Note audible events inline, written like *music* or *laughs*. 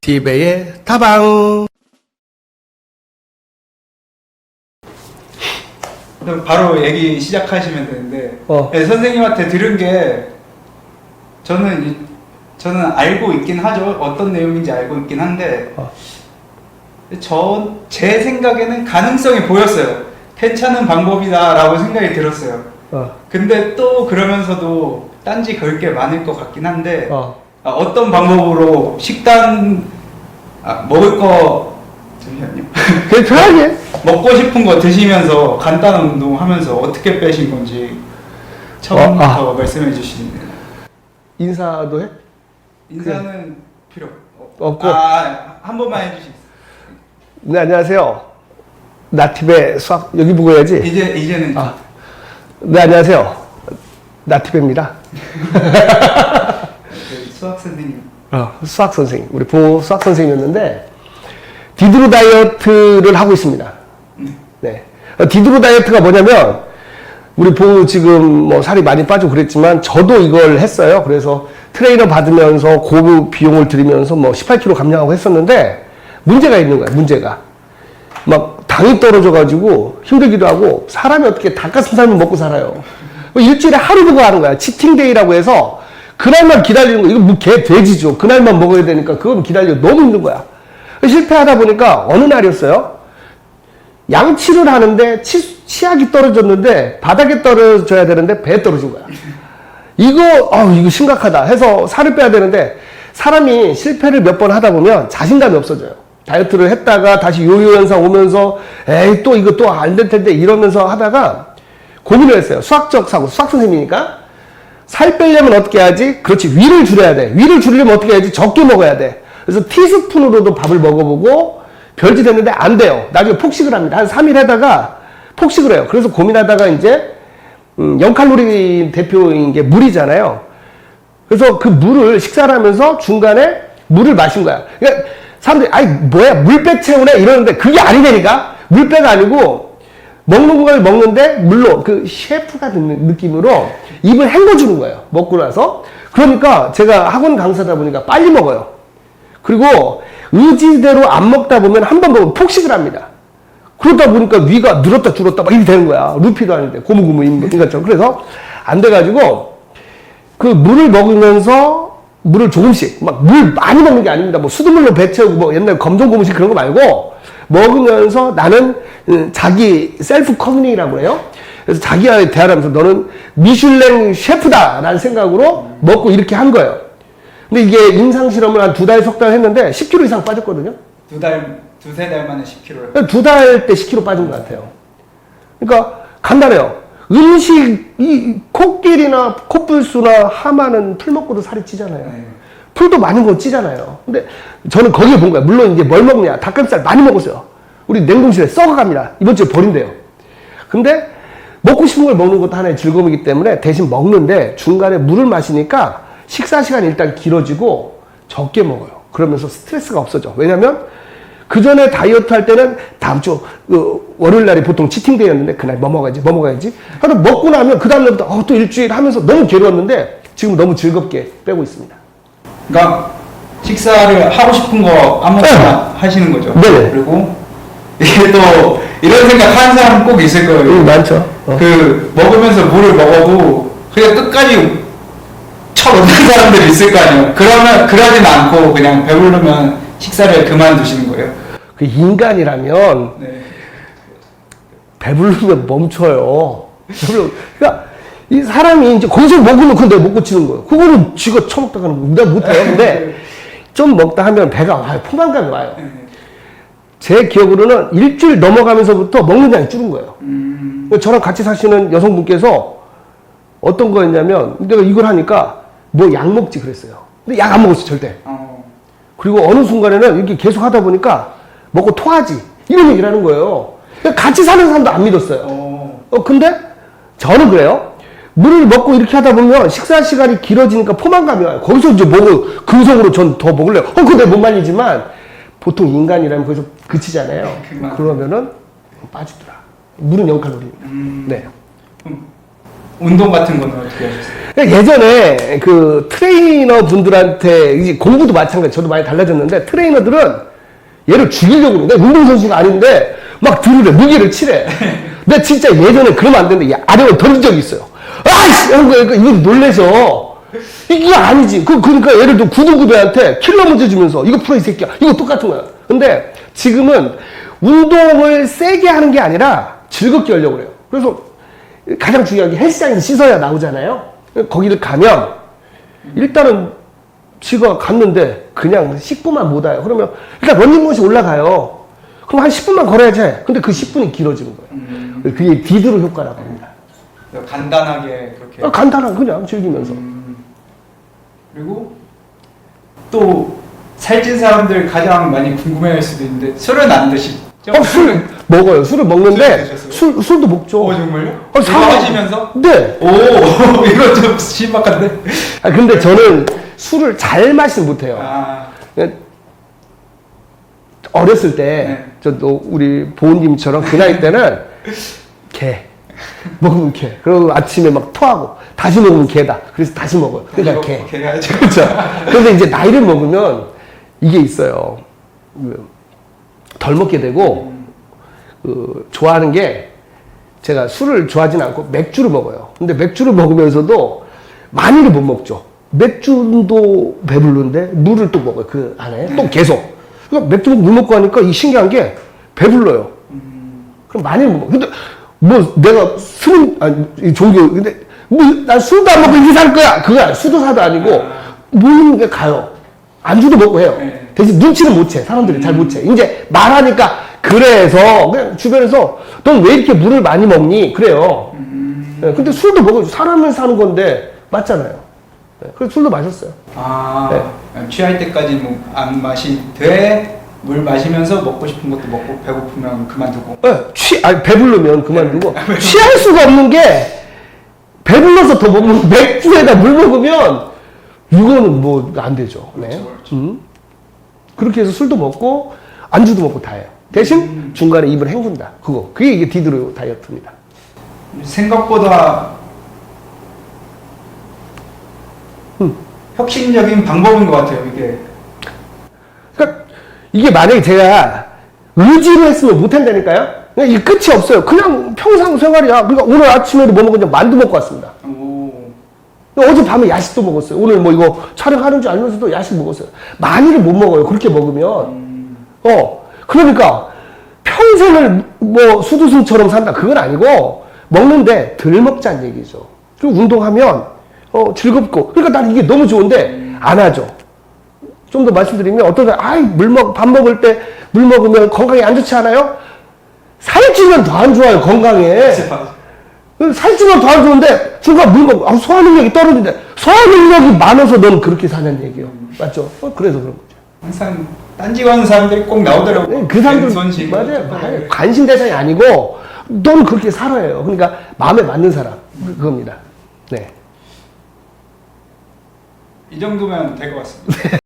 디베의 타방. 그럼 바로 얘기 시작하시면 되는데 어. 네, 선생님한테 들은 게 저는 이- 저는 알고 있긴 하죠 어떤 내용인지 알고 있긴 한데 어. 저 제 생각에는 가능성이 보였어요 괜찮은 방법이다라고 생각이 들었어요 어. 근데 또 그러면서도 딴지 걸 게 많을 것 같긴 한데 어. 아, 어떤 방법으로 식단 아, 먹을 거 잠시만요 *laughs* 그냥 편하게. 먹고 싶은 거 드시면서 간단한 운동하면서 어떻게 빼신 건지 처음부터 어, 아. 말씀해 주시면 인사도 해? 인사는 필요 없- 없고. 아, 한 번만 해주시겠어요? 네, 안녕하세요. 나티베 수학, 여기 보고 해야지. 이제 이제는 아. 네, 안녕하세요. 나티베입니다. *laughs* 그 수학 선생님 어, 수학 선생님. 우리 보 수학 선생님이었는데, 디드로 다이어트를 하고 있습니다. 네. 어, 디드로 다이어트가 뭐냐면, 우리 보 지금 뭐 살이 많이 빠지고 그랬지만, 저도 이걸 했어요. 그래서 트레이너 받으면서 고급 비용을 들이면서 뭐 18kg 감량하고 했었는데, 문제가 있는 거야, 문제가. 막 당이 떨어져가지고 힘들기도 하고, 사람이 어떻게 닭가슴살만 먹고 살아요. 뭐 일주일에 하루 그거 하는 거야. 치팅데이라고 해서, 그날만 기다리는 거, 이거 뭐 개, 돼지죠. 그날만 먹어야 되니까 그건 기다리기 너무 힘든 거야. 실패하다 보니까 어느 날이었어요? 양치를 하는데 치, 치약이 떨어졌는데 바닥에 떨어져야 되는데 배에 떨어진 거야. 이거, 아 이거 심각하다 해서 살을 빼야 되는데 사람이 실패를 몇 번 하다 보면 자신감이 없어져요. 다이어트를 했다가 다시 요요 현상 오면서 에이 또 이거 또 안 될 텐데 이러면서 하다가 고민을 했어요. 수학적 사고, 수학 선생님이니까 살 빼려면 어떻게 해야지? 그렇지. 위를 줄여야 돼. 위를 줄이려면 어떻게 해야지? 적게 먹어야 돼. 그래서 티스푼으로도 밥을 먹어보고 별짓 했는데 안 돼요. 나중에 폭식을 합니다. 한 3일 하다가 폭식을 해요. 그래서 고민하다가 이제 음, 0칼로리 대표인 게 물이잖아요. 그래서 그 물을 식사를 하면서 중간에 물을 마신 거야. 그러니까 사람들이 아이 뭐야 물배 채우네 이러는데 그게 아니라니까 물배가 아니고 먹는 걸 먹는데 물로 그 셰프 같은 느낌으로 입을 헹궈주는 거예요. 먹고 나서 그러니까 제가 학원 강사다 보니까 빨리 먹어요. 그리고 의지대로 안 먹다 보면 한 번 먹으면 폭식을 합니다. 그러다 보니까 위가 늘었다 줄었다 막 이렇게 되는 거야. 루피도 아닌데 고무고무 인간처럼 그래서 안 돼가지고 그 물을 먹으면서 물을 조금씩 막 물 많이 먹는 게 아닙니다. 뭐 수돗물로 배 채우고 뭐 옛날 검정 고무신 그런 거 말고 먹으면서 나는 음, 자기 셀프 커뮤니라고 해요. 그래서 자기와 대화하면서 너는 미슐랭 셰프다라는 생각으로 먹고 이렇게 한 거예요. 근데 이게 임상 실험을 한 두 달, 석 달 했는데 10kg 이상 빠졌거든요. 두 달, 두세 달 만에 10kg를 두달 때 10kg 빠진 것 같아요. 그러니까 간단해요. 음식, 이 코끼리나 코뿔소나 하마는 풀 먹고도 살이 찌잖아요. 네. 풀도 많이 먹고 찌잖아요. 근데 저는 거기에 본 거야. 물론 이제 뭘 먹냐. 닭가슴살 많이 먹었어요. 우리 냉동실에 썩어갑니다. 이번 주에 버린대요. 근데 먹고 싶은 걸 먹는 것도 하나의 즐거움이기 때문에 대신 먹는데 중간에 물을 마시니까 식사 시간이 일단 길어지고 적게 먹어요. 그러면서 스트레스가 없어져. 왜냐면 그 전에 다이어트 할 때는 다음 주 그, 월요일 날이 보통 치팅데이였는데 그날 뭐 먹어야지 뭐 먹어야지 하다 먹고 나면 그 다음 날부터 어, 또 일주일 하면서 너무 괴로웠는데 지금 너무 즐겁게 빼고 있습니다. 그러니까 식사를 하고 싶은 거 아무거나 하시는 거죠 네. 그리고 이게 또 이런 생각 하는 사람 꼭 있을 거예요 음, 많죠. 어. 그 먹으면서 물을 먹어도 그냥 끝까지 쳐놓는 사람들이 있을 거 아니에요. 그러면 그러진 않고 그냥 배부르면 식사를 그만두시는 거예요. 그 인간이라면 네. 배부르면 멈춰요. 그러니까 이 사람이 이제 거기서 먹으면 그건 내가 먹고 치는 거예요. 그거는 쥐가 처먹다 가는 내가 못해요. 근데 좀 먹다 하면 배가 와요. 포만감이 와요. 제 기억으로는 일주일 넘어가면서부터 먹는 양이 줄은 거예요. 음, 저랑 같이 사시는 여성분께서 어떤 거였냐면 내가 이걸 하니까 뭐 약 먹지 그랬어요. 근데 약 안 먹었어 절대. 어, 그리고 어느 순간에는 이렇게 계속 하다 보니까 먹고 토하지 이런 얘기를 하는 거예요. 같이 사는 사람도 안 믿었어요. 어, 어 근데 저는 그래요. 물을 먹고 이렇게 하다 보면 식사 시간이 길어지니까 포만감이 와요. 거기서 이제 먹을 근성으로 전 더 먹을래요. 어 근데 못 말리지만 보통 인간이라면 거기서 그치잖아요. 그만. 그러면은 빠지더라. 물은 0칼로리입니다. 음, 네. 운동 같은 거는 어떻게 하셨어요? 그러니까 예전에 그 트레이너 분들한테 이제 공부도 마찬가지 저도 많이 달라졌는데 트레이너들은 얘를 죽이려고. 내가 운동선수가 아닌데 막 들으래 무기를 치래. *laughs* 근데 진짜 예전에 그러면 안 되는데 얘 아령을 던진 적이 있어요. 아이씨! 하는 거야. 그러니까 이걸 놀래서 이게 아니지. 그, 그러니까 예를 들어 구두구두한테 킬러 문제 주면서 이거 풀어 이 새끼야. 이거 똑같은 거야. 근데 지금은 운동을 세게 하는 게 아니라 즐겁게 하려고 그래요. 그래서 가장 중요한 게 헬스장에서 씻어야 나오잖아요. 거기를 가면 일단은 지가 갔는데 그냥 10분만 못 와요. 그러면 일단 런닝머신 올라가요. 그럼 한 10분만 걸어야지. 근데 그 10분이 길어지는 거예요. 그게 디드로 효과라고. 간단하게 그렇게 어, 간단한 그냥 즐기면서. 음, 그리고 또 살찐 사람들 가장 많이 궁금해할 수도 있는데 술은 안 드시죠? 어, 술 먹어요. 술을 술 먹는데 드셨어요? 술, 술도 먹죠. 어 정말요? 어, 이거 사람- 하시면서? 네. 오 *laughs* 이거 좀 신박한데? 아, 근데 저는 술을 잘 마시는 못해요. 아 어렸을 때, 네. 저도 우리 보은님처럼 그 나이 때는 *laughs* 개. 먹으면 개. 그리고 아침에 막 토하고, 다시 먹으면 개다. 그래서 다시 먹어요. 그러니까 개. 개가죠. *laughs* 그렇죠. 그런데 이제 나이를 먹으면 이게 있어요. 그, 덜 먹게 되고, 그, 좋아하는 게 제가 술을 좋아하진 않고 맥주를 먹어요. 근데 맥주를 먹으면서도 많이를 못 먹죠. 맥주도 배부른데 물을 또 먹어요. 그 안에. 또 계속. 그러니까 맥주 물 먹고 하니까 이 신기한 게 배불러요. 그럼 많이 못 먹어. 근데 뭐 내가 술은, 아니, 이 종교, 근데 뭐, 난 술도 안 먹고 이렇게 살 거야. 그거 아니야. 수도사도 아니고 먹는 게 가요. 안주도 먹고 해요. 네. 대신 눈치를 못 채. 사람들이 잘 못 채. 이제 말하니까 그래서 그냥 주변에서 넌 왜 이렇게 물을 많이 먹니? 그래요. 네, 근데 술도 먹어요. 사람을 사는 건데 맞잖아요. 네, 그래서 술도 마셨어요. 아 취할 때까지 뭐 안 마시되 물 마시면서 먹고 싶은 것도 먹고 배고프면 그만두고 네, 취, 아니, 배부르면 그만두고 *laughs* 취할 수가 없는 게 배불러서 더 먹는 *laughs* 맥주에다 물 먹으면 이거는 뭐 안 되죠. 네. 그렇죠, 그렇죠. 음. 그렇게 해서 술도 먹고 안주도 먹고 다 해요. 대신 중간에 입을 헹군다. 그거. 그게 이게 디드로 다이어트입니다. 생각보다 음. 혁신적인 방법인 것 같아요 이게 이게 만약에 제가 의지로 했으면 못 한다니까요. 그냥 이 끝이 없어요. 그냥 평상 생활이야. 그러니까 오늘 아침에도 뭐 먹었냐 만두 먹고 왔습니다. 오 어제 밤에 야식도 먹었어요. 오늘 뭐 이거 촬영하는 줄 알면서도 야식 먹었어요. 많이를 못 먹어요. 그렇게 먹으면. 어. 그러니까 평생을 뭐 수두승처럼 산다. 그건 아니고 먹는데 덜 먹자는 얘기죠. 그리고 운동하면 어, 즐겁고. 그러니까 난 이게 너무 좋은데 안 하죠. 좀 더 말씀드리면 어떤 사람, 아이, 물 먹, 밥 먹을 때 물 먹으면 건강에 안 좋지 않아요? 살찌면 더 안 좋아요, 건강에. 살찌면 더 안 좋은데 중간 물 먹고 아, 소화 능력이 떨어진대. 소화 능력이 많아서 넌 그렇게 사냐는 얘기예요. 맞죠? 어, 그래서 그런 거죠. 항상 딴지 가는 사람들이 꼭 나오더라고요 네, 그 사람들 맞아요. 맞아요. 관심 대상이 아니고 넌 그렇게 살아요. 그러니까 마음에 맞는 사람 그겁니다. 네. 이 정도면 될 것 같습니다 *laughs*